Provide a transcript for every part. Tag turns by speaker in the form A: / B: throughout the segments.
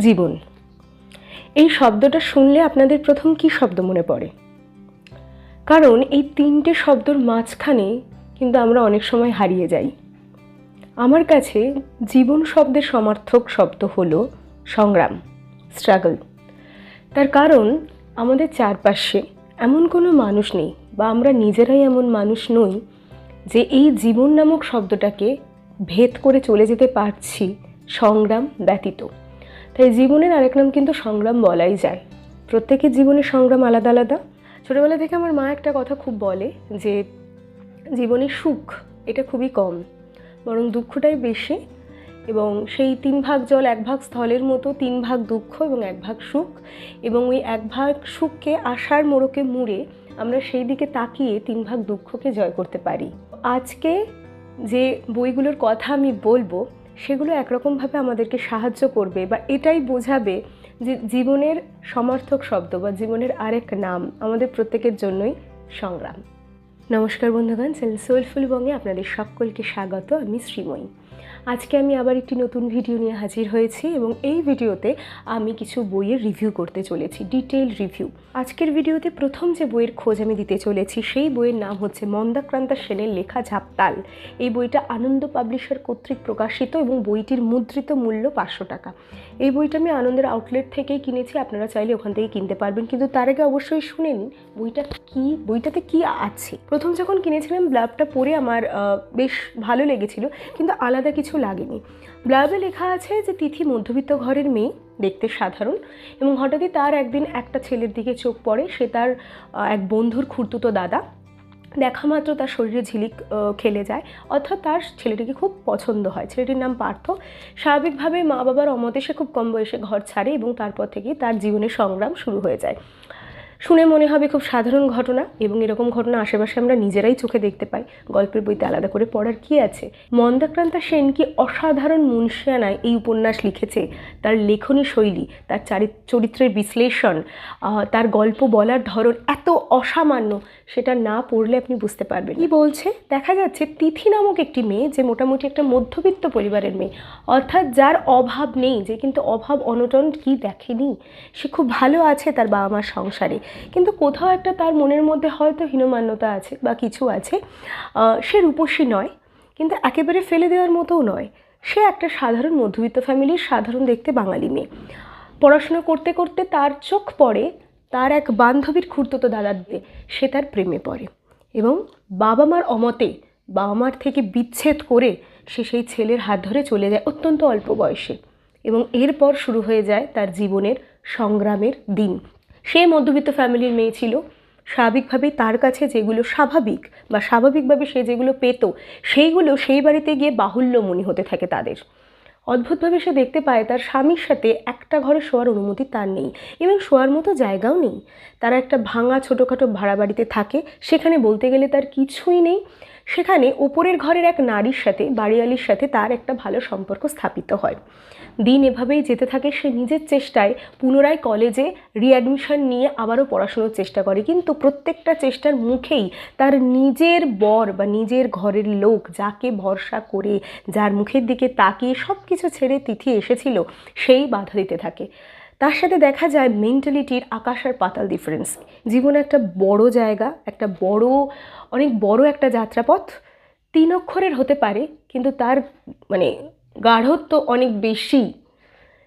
A: জীবন। এই শব্দটা শুনলে আপনাদের প্রথম কি শব্দ মনে পড়ে? কারণ এই তিনটে শব্দর মাঝখানে কিন্তু আমরা অনেক সময় হারিয়ে যাই। আমার কাছে জীবন শব্দের সমার্থক শব্দ হলো সংগ্রাম স্ট্রাগল তার কারণ আমাদের চারপাশে এমন কোনো মানুষ নেই বা আমরা নিজেরাই এমন মানুষ নই যে এই জীবন নামক শব্দটাকে ভেদ করে চলে যেতে পারছি সংগ্রাম ব্যতীত। তাই জীবনের আরেক নাম কিন্তু সংগ্রাম বলাই যায়। প্রত্যেকের জীবনের সংগ্রাম আলাদা আলাদা। ছোটোবেলা থেকে আমার মা একটা কথা খুব বলে যে জীবনে সুখ, এটা খুবই কম। বরং দুঃখটাই বেশি। এবং সেই তিন ভাগ জল এক ভাগ স্থলের মতো, তিন ভাগ দুঃখ এবং এক ভাগ সুখ। এবং ওই এক ভাগ সুখকে আশার মোড়কে মুড়ে আমরা সেই দিকে তাকিয়ে তিন ভাগ দুঃখকে জয় করতে পারি। আজকে যে বইগুলোর কথা আমি বলব সেগুলো একরকমভাবে আমাদেরকে সাহায্য করবে বা এটাই বোঝাবে যে জীবনের সমর্থক শব্দ বা জীবনের আরেক নাম আমাদের প্রত্যেকের জন্যই সংগ্রাম। নমস্কার বন্ধুগণ সেল সোলফুল বঙ্গে আপনাদের সকলকে স্বাগত। আমি শ্রীময়ী। আজকে আমি আবার একটি নতুন ভিডিও নিয়ে হাজির হয়েছি এবং এই ভিডিওতে আমি কিছু বইয়ের রিভিউ করতে চলেছি ডিটেল রিভিউ আজকের ভিডিওতে প্রথম যে বইয়ের খোঁজ আমি দিতে চলেছি, সেই বইয়ের নাম হচ্ছে মন্দাক্রান্তা সেনের লেখা ঝাপতাল। এই বইটা আনন্দ পাবলিশার কর্তৃক প্রকাশিত এবং বইটির মুদ্রিত মূল্য পাঁচশো টাকা। এই বইটা আমি আনন্দের আউটলেট থেকেই কিনেছি, আপনারা চাইলে ওখান থেকে কিনতে পারবেন। কিন্তু তার আগে অবশ্যই শুনে নিন, বইটা কি, বইটাতে কি আছে? প্রথম যখন কিনেছিলাম ব্লাবটা পড়ে আমার বেশ ভালো লেগেছিল। কিন্তু আলাদা কিছু লাগেনি। ব্লাবে লেখা আছে যে, তিথি মধ্যবিত্ত ঘরের মেয়ে, দেখতে সাধারণ এবং হঠাৎই তার একদিন একটা ছেলের দিকে চোখ পড়ে। সে তার এক বন্ধুর খুঁড়তুতো দাদা। দেখা মাত্র তার শরীরে ঝিলিক খেলে যায়। অর্থাৎ তার ছেলেটিকে খুব পছন্দ হয়। ছেলেটির নাম পার্থ। স্বাভাবিকভাবে মা বাবার অমতে সে খুব কম বয়সে ঘর ছাড়ে এবং তারপর থেকেই তার জীবনের সংগ্রাম শুরু হয়ে যায়। শুনে মনে হবে খুব সাধারণ ঘটনা এবং এরকম ঘটনা আশেপাশে আমরা নিজেরাই চোখে দেখতে পাই। গল্পের বইতে আলাদা করে পড়ার কি আছে? মন্দাক্রান্তা সেন কি অসাধারণ মুন্সিয়ানায় এই উপন্যাস লিখেছে? তার লেখনী শৈলী, তার চারি চরিত্রের বিশ্লেষণ তার গল্প বলার ধরন এত অসামান্য, সেটা না পড়লে আপনি বুঝতে পারবেন কি বলছে? দেখা যাচ্ছে তিথি নামক একটি মেয়ে যে মোটামুটি একটা মধ্যবিত্ত পরিবারের মেয়ে, অর্থাৎ যার অভাব নেই, যে কিন্তু অভাব অনটন কি দেখেনি, সে খুব ভালো আছে তার বাবা মার সংসারে। কিন্তু কোথাও একটা তার মনের মধ্যে হয়তো হীনমান্যতা আছে বা কিছু আছে সে রূপসী নয়, কিন্তু একেবারে ফেলে দেওয়ার মতোও নয়। সে একটা সাধারণ মধ্যবিত্ত ফ্যামিলির সাধারণ দেখতে বাঙালি মেয়ে। পড়াশোনা করতে করতে তার চোখ পড়ে, তার এক বান্ধবীর খুঁড়তো দাদার দিয়ে সে তার প্রেমে পড়ে এবং বাবা মার অমতে বাবা মার থেকে বিচ্ছেদ করে সে সেই ছেলের হাত ধরে চলে যায় অত্যন্ত অল্প বয়সে এবং এরপর শুরু হয়ে যায় তার জীবনের সংগ্রামের দিন। সে মধ্যবিত্ত ফ্যামিলির মেয়ে ছিল। স্বাভাবিকভাবেই তার কাছে যেগুলো স্বাভাবিক বা স্বাভাবিকভাবে সে যেগুলো পেত, সেইগুলো সেই বাড়িতে গিয়ে বাহুল্য মনে হতে থাকে তাদের। অদ্ভুতভাবে সে দেখতে পায় তার স্বামীর সাথে একটা ঘরে শোয়ার অনুমতি তার নেই এবং শোয়ার মতো জায়গাও নেই। তারা একটা ভাঙা ছোটোখাটো ভাড়া বাড়িতে থাকে, সেখানে বলতে গেলে তার কিছুই নেই। সেখানে ওপরের ঘরের এক নারীর সাথে বাড়িয়ালির সাথে তার একটা ভালো সম্পর্ক স্থাপিত হয়। দিন এভাবেই যেতে থাকে, সে নিজের চেষ্টায় পুনরায় কলেজে রিঅ্যাডমিশন নিয়ে আবারও পড়াশোনার চেষ্টা করে। কিন্তু প্রত্যেকটা চেষ্টার মুখেই তার নিজের বর বা নিজের ঘরের লোক যাকে ভরসা করে, যার মুখের দিকে তাকিয়ে সব কিছু ছেড়ে তিথি এসেছিল, সেই বাধা দিতে থাকে। তার সাথে দেখা যায় মেন্টালিটির আকাশ আর পাতাল ডিফারেন্স জীবনে একটা বড় জায়গা, একটা বড়, অনেক বড় একটা যাত্রাপথ তিন অক্ষরের হতে পারে, কিন্তু তার মানে গাঢ়ত্ব অনেক বেশি।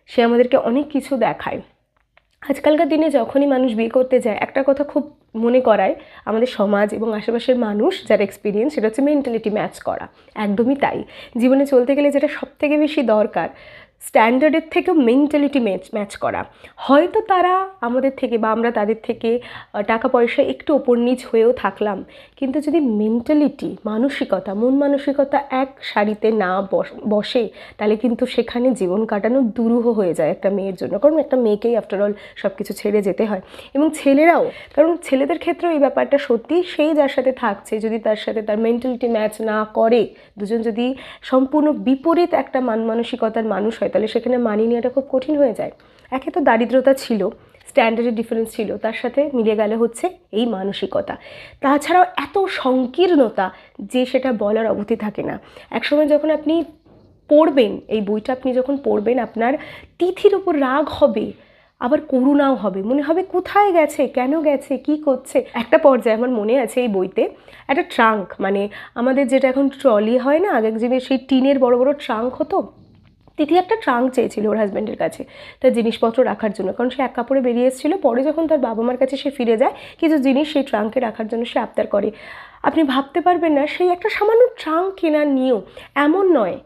A: সে আমাদেরকে অনেক কিছু দেখায়। আজকালকার দিনে যখনই মানুষ বিয়ে করতে যায়, একটা কথা খুব মনে করায়, আমাদের সমাজ এবং আশেপাশের মানুষ যার এক্সপিরিয়েন্স সেটা হচ্ছে মেন্টালিটি ম্যাচ করা। একদমই তাই। জীবনে চলতে গেলে যেটা সবথেকে বেশি দরকার স্ট্যান্ডার্ডের থেকেও মেন্টালিটি ম্যাচ ম্যাচ করা। হয়তো তারা আমাদের থেকে বা আমরা তাদের থেকে টাকা পয়সা একটু ওপর নিচ হয়েও থাকলাম। কিন্তু যদি মেন্টালিটি, মানসিকতা, মন মানসিকতা এক সারিতে না বস- তাহলে কিন্তু সেখানে জীবন কাটানো দুরূহ হয়ে যায় একটা মেয়ের জন্য। কারণ একটা মেয়েকেই আফটারঅল সব কিছু ছেড়ে যেতে হয়। এবং ছেলেরাও, কারণ ছেলেদের ক্ষেত্রেও এই ব্যাপারটা সত্যি সেই যার সাথে থাকছে, যদি তার সাথে তার মেন্টালিটি ম্যাচ না করে, দুজন যদি সম্পূর্ণ বিপরীত একটা মান মানসিকতার মানুষ হয় তাহলে সেখানে মানিয়ে নেওয়াটা খুব কঠিন হয়ে যায়। একে তো দারিদ্রতা ছিল স্ট্যান্ডার্ডের ডিফারেন্স ছিল, তার সাথে মিলে গেলে হচ্ছে এই মানসিকতা। তাছাড়াও এত সংকীর্ণতা যে সেটা বলার অবধি থাকে না। একসময় যখন আপনি পড়বেন, এই বইটা আপনি যখন পড়বেন, আপনার তিথির ওপর রাগ হবে, আবার করুণাও হবে। মনে হবে কোথায় গেছে, কেন গেছে, কি করছে? একটা পর্যায়ে আমার মনে আছে এই বইতে, একটা ট্রাঙ্ক মানে আমাদের যেটা এখন ট্রলি হয় না আগে যে সেই টিনের বড় বড় ট্রাঙ্ক হতো তিথি একটা ট্রাঙ্ক চেয়েছিল ওর হাজব্যান্ডের কাছে, তার জিনিসপত্র রাখার জন্য। কারণ সে এক কাপড়ে বেরিয়ে এসেছিল, পরে যখন তার বাবা মার কাছে সে ফিরে যায়, কিছু জিনিস সেই ট্রাঙ্কে রাখার জন্য সে আবদার করে। আপনি ভাবতে পারবেন না, সেই একটা সামান্য ট্রাঙ্ক কেনার নিয়েও এমন নয়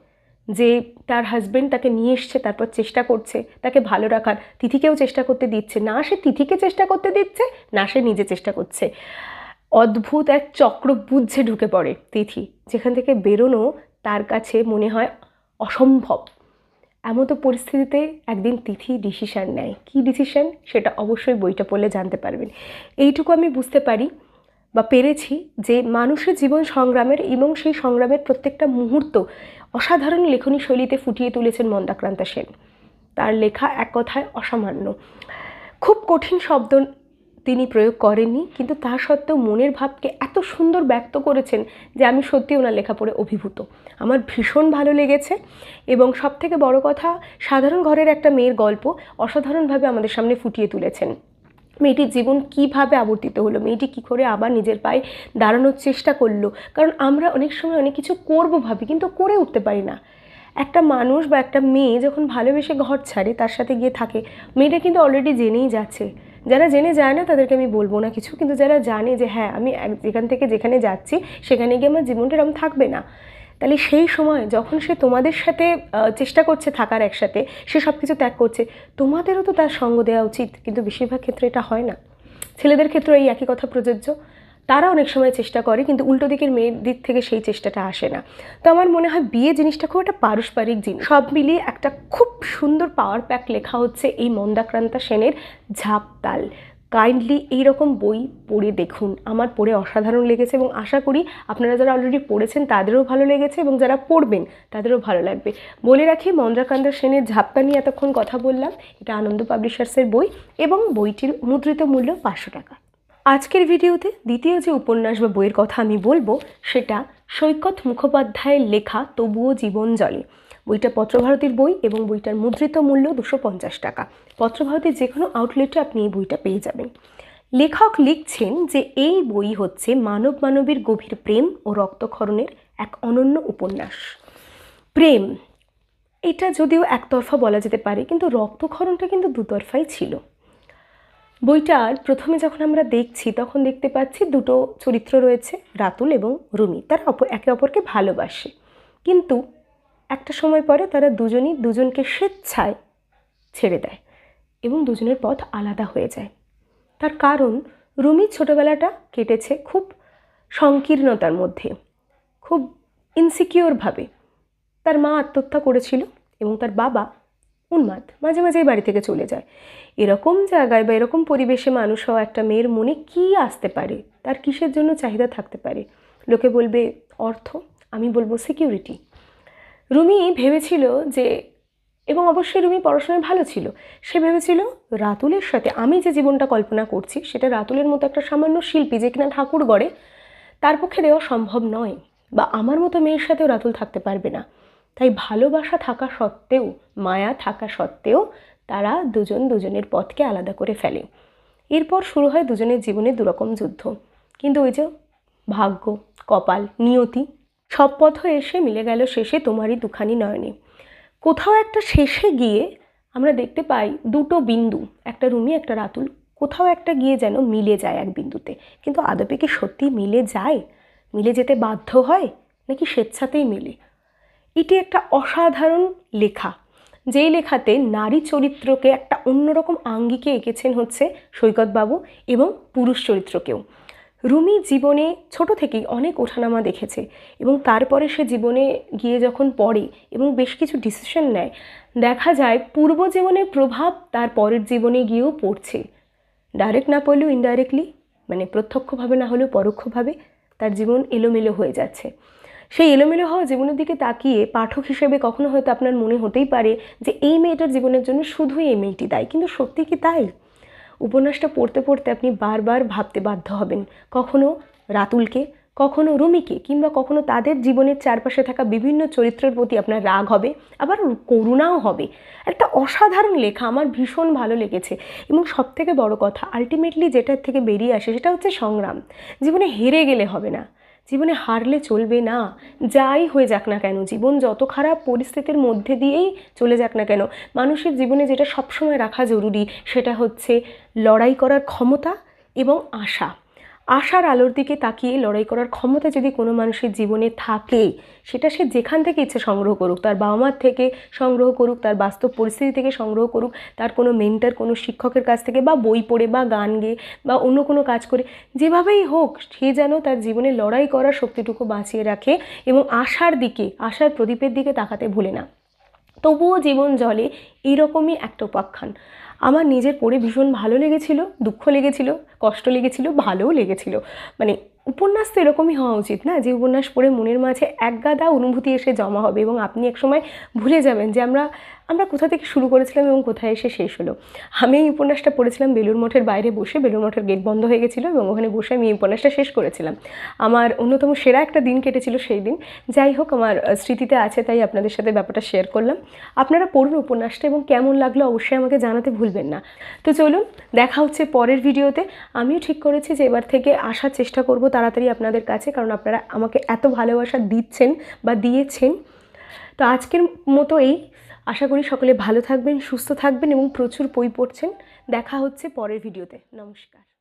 A: যে তার হাজব্যান্ড তাকে নিয়ে এসছে, তারপর চেষ্টা করছে, তাকে ভালো রাখার, তিথিকেও চেষ্টা করতে দিচ্ছে। না, সে তিথিকে চেষ্টা করতে দিচ্ছে, না, সে নিজে চেষ্টা করছে। অদ্ভুত এক চক্র বুঝে ঢুকে পড়ে তিথি, যেখান থেকে বেরোনো তার কাছে মনে হয় অসম্ভব। এমন তো পরিস্থিতিতে একদিন তিথি ডিসিশান নেয়। কী ডিসিশান সেটা অবশ্যই বইটা পড়লে জানতে পারবেন। এইটুকু আমি বুঝতে পারি বা পেরেছি যে মানুষের জীবন সংগ্রামের এবং সেই সংগ্রামের প্রত্যেকটা মুহূর্ত অসাধারণ লেখনী শৈলীতে ফুটিয়ে তুলেছেন মন্দাক্রান্তা সেন। তার লেখা এক কথায় অসামান্য। খুব কঠিন শব্দ তিনি প্রয়োগ করেননি, কিন্তু তা সত্ত্বেও মনের ভাবকে এত সুন্দর ব্যক্ত করেছেন যে আমি সত্যি ওনার লেখা পড়ে অভিভূত। আমার ভীষণ ভালো লেগেছে এবং সবথেকে বড় কথা, সাধারণ ঘরের একটা মেয়ের গল্প অসাধারণভাবে আমাদের সামনে ফুটিয়ে তুলেছেন। মেয়েটির জীবন কীভাবে আবর্তিত হলো, মেয়েটি কী করে আবার নিজের পায়ে দাঁড়ানোর চেষ্টা করল? কারণ আমরা অনেক সময় অনেক কিছু করব ভাবি, কিন্তু করে উঠতে পারি না। একটা মানুষ বা একটা মেয়ে যখন ভালোবেসে ঘর ছাড়ে, তার সাথে গিয়ে থাকে, মেয়েটা কিন্তু অলরেডি জেনেই যাচ্ছে। যারা জেনে যায় না, তাদেরকে আমি বলব না কিছু। কিন্তু যারা জানে যে হ্যাঁ আমি যেখান থেকে যেখানে যাচ্ছি, সেখানে গিয়ে আমার জীবনটা এরকম থাকবে না। তাহলে সেই সময় যখন সে তোমাদের সাথে চেষ্টা করছে থাকার একসাথে, সে সব কিছু ত্যাগ করছে, তোমাদেরও তো তার সঙ্গ দেওয়া উচিত। কিন্তু বেশিরভাগ ক্ষেত্রে এটা হয় না। ছেলেদের ক্ষেত্রে এই একই কথা প্রযোজ্য। তারা অনেক সময় চেষ্টা করে, কিন্তু উল্টো দিকের মেয়ের দিক থেকে সেই চেষ্টাটা আসে না। তো আমার মনে হয় বিয়ে জিনিসটা খুব একটা পারস্পরিক জিনিস। সব মিলিয়ে একটা খুব সুন্দর পাওয়ার প্যাক লেখা হচ্ছে এই মন্দাক্রান্তা সেনের ঝাপতাল কাইন্ডলি এইরকম বই পড়ে দেখুন। আমার পড়ে অসাধারণ লেগেছে এবং আশা করি আপনারা যারা অলরেডি পড়েছেন তাদেরও ভালো লেগেছে এবং যারা পড়বেন তাদেরও ভালো লাগবে। বলে রাখি মন্দ্রাকান্তা সেনের ঝাপটা নিয়ে এতক্ষণ কথা বললাম। এটা আনন্দ পাবলিশার্সের বই এবং বইটির মুদ্রিত মূল্য পাঁচশো টাকা। আজকের ভিডিওতে দ্বিতীয় যে উপন্যাস বা বইয়ের কথা আমি বলব, সেটা সৈকত মুখোপাধ্যায়ের লেখা তবুও জীবন জলে বইটা পত্রভারতীর বই এবং বইটার মুদ্রিত মূল্য দুশো পঞ্চাশ টাকা। পত্রভারতীর যে কোনো আউটলেটে আপনি এই বইটা পেয়ে যাবেন। লেখক লিখছেন যে এই বই হচ্ছে মানব মানবীর গভীর প্রেম ও রক্তক্ষরণের এক অনন্য উপন্যাস। প্রেম, এটা যদিও একতরফা বলা যেতে পারে, কিন্তু রক্তক্ষরণটা কিন্তু দুতরফাই ছিল। বইটার প্রথমে যখন আমরা দেখছি, তখন দেখতে পাচ্ছি দুটো চরিত্র রয়েছে, রাতুল এবং রুমি। তারা একে অপরকে ভালোবাসে। কিন্তু একটা সময় পরে তারা দুজনই দুজনকে স্বেচ্ছায় ছেড়ে দেয় এবং দুজনের পথ আলাদা হয়ে যায়। তার কারণ, রুমি ছোটোবেলাটা কেটেছে খুব সংকীর্ণতার মধ্যে, খুব ইনসিকিওরভাবে তার মা আত্মহত্যা করেছিল এবং তার বাবা উন্মাদ, মাঝে মাঝেই বাড়ি থেকে চলে যায়। এরকম জায়গায় বা এরকম পরিবেশে মানুষ হওয়া একটা মেয়ের মনে কী আসতে পারে? তার কিসের জন্য চাহিদা থাকতে পারে? লোকে বলবে, অর্থ, আমি বলব সিকিউরিটি রুমি ভেবেছিল যে, এবং অবশ্যই রুমি পড়াশোনায় ভালো ছিল, সে ভেবেছিল, রাতুলের সাথে আমি যে জীবনটা কল্পনা করছি, সেটা রাতুলের মতো একটা সামান্য শিল্পী যে কিনা ঠাকুর গড়ে, তার পক্ষে দেওয়া সম্ভব নয়, বা আমার মতো মেয়ের সাথেও রাতুল থাকতে পারবে না। তাই ভালোবাসা থাকা সত্ত্বেও, মায়া থাকা সত্ত্বেও তারা দুজন দুজনের পথকে আলাদা করে ফেলে। এরপর শুরু হয় দুজনের জীবনে দুরকম যুদ্ধ। কিন্তু ওই যে ভাগ্য, কপাল, নিয়তি, সব পথ এসে মিলে গেল শেষে তোমারই দুখানি নয়নে। কোথাও একটা শেষে গিয়ে আমরা দেখতে পাই দুটো বিন্দু, একটা রুমি, একটা রাতুল, কোথাও একটা গিয়ে যেন মিলে যায় এক বিন্দুতে। কিন্তু আদপে কি সত্যি মিলে যায়? মিলে যেতে বাধ্য হয় নাকি স্বেচ্ছাতেই মিলে? এটি একটা অসাধারণ লেখা। যেই লেখাতে নারী চরিত্রকে একটা অন্যরকম আঙ্গিকে এঁকেছেন হচ্ছে সৈকতবাবু এবং পুরুষ চরিত্রকেও। রুমি জীবনে ছোট থেকেই অনেক ওঠানামা দেখেছে এবং তারপরে সে জীবনে গিয়ে যখন পড়ে এবং বেশ কিছু ডিসিশন নেয়, দেখা যায় পূর্ব জীবনের প্রভাব তার পরের জীবনে গিয়েও পড়ছে। ডাইরেক্ট না পড়লেও ইনডাইরেক্টলি মানে প্রত্যক্ষভাবে না হলেও পরোক্ষভাবে তার জীবন এলোমেলো হয়ে যাচ্ছে। সেই এলোমেলো হওয়া জীবনের দিকে তাকিয়ে পাঠক হিসেবে কখনো হয়তো আপনার মনে হতেই পারে যে এই মেয়েটার জীবনের জন্য শুধুই এই মেয়েটি দায়ী। কিন্তু সত্যি কি তাই? উপন্যাসটা পড়তে পড়তে আপনি বারবার ভাবতে বাধ্য হবেন। কখনো রাতুলকে, কখনো রুমিকে কিংবা কখনো তাদের জীবনের চারপাশে থাকা বিভিন্ন চরিত্রের প্রতি আপনার রাগ হবে, আবার করুণাও হবে। একটা অসাধারণ লেখা, আমার ভীষণ ভালো লেগেছে। এবং সবথেকে বড় কথা আলটিমেটলি যেটার থেকে বেরিয়ে আসে সেটা হচ্ছে সংগ্রাম। জীবনে হেরে গেলে হবে না। জীবনে হারলে চলবে না। যাই হয়ে যাক না কেন, জীবন যত খারাপ পরিস্থিতির মধ্যে দিয়েই চলে যাক না কেন, মানুষের জীবনে যেটা সবসময় রাখা জরুরি সেটা হচ্ছে লড়াই করার ক্ষমতা এবং আশা। আশার আলোর দিকে তাকিয়ে লড়াই করার ক্ষমতা যদি কোনো মানুষের জীবনে থাকে, সেটা সে যেখান থেকে ইচ্ছে সংগ্রহ করুক, তার বাবা মার থেকে সংগ্রহ করুক, তার বাস্তব পরিস্থিতি থেকে সংগ্রহ করুক, তার কোনো মেন্টার কোনো শিক্ষকের কাছ থেকে, বা বই পড়ে, বা গান গেয়ে বা অন্য কোনো কাজ করে, যেভাবেই হোক, সে যেন তার জীবনে লড়াই করার শক্তিটুকু বাঁচিয়ে রাখে এবং আশার দিকে, আশার প্রদীপের দিকে তাকাতে ভুলে না। তবুও জীবন জলে এরকমই একটা উপাখ্যান। আমার নিজের পড়ে ভীষণ ভালো লেগেছিল, দুঃখ লেগেছিল, কষ্ট লেগেছিল, ভালোও লেগেছিল। মানে উপন্যাস তো এরকমই হওয়া উচিত না, যে উপন্যাস পড়ে মনের মাঝে একগাদা অনুভূতি এসে জমা হবে এবং আপনি একসময় ভুলে যাবেন যে আমরা আমরা কোথা থেকে শুরু করেছিলাম এবং কোথায় এসে শেষ হলো? আমি এই উপন্যাসটা পড়েছিলাম বেলুর মঠের বাইরে বসে। বেলুর মঠের গেট বন্ধ হয়ে গেছিল এবং ওখানে বসে আমি এই উপন্যাসটা শেষ করেছিলাম। আমার অন্যতম সেরা একটা দিন কেটেছিল সেই দিন। যাই হোক, আমার স্মৃতিতে আছে তাই আপনাদের সাথে ব্যাপারটা শেয়ার করলাম। আপনারা পড়ুন উপন্যাসটা এবং কেমন লাগল অবশ্যই আমাকে জানাতে ভুলবেন না। তো চলুন, দেখা হচ্ছে পরের ভিডিওতে। আমিও ঠিক করেছি যে এবার থেকে আসার চেষ্টা করব তাড়াতাড়ি আপনাদের কাছে, কারণ আপনারা আমাকে এত ভালোবাসা দিচ্ছেন বা দিয়েছেন। তো আজকের মতো এই। আশা করি সকলে ভালো থাকবেন, সুস্থ থাকবেন এবং প্রচুর বই পড়ছেন। দেখা হচ্ছে পরের ভিডিওতে। নমস্কার।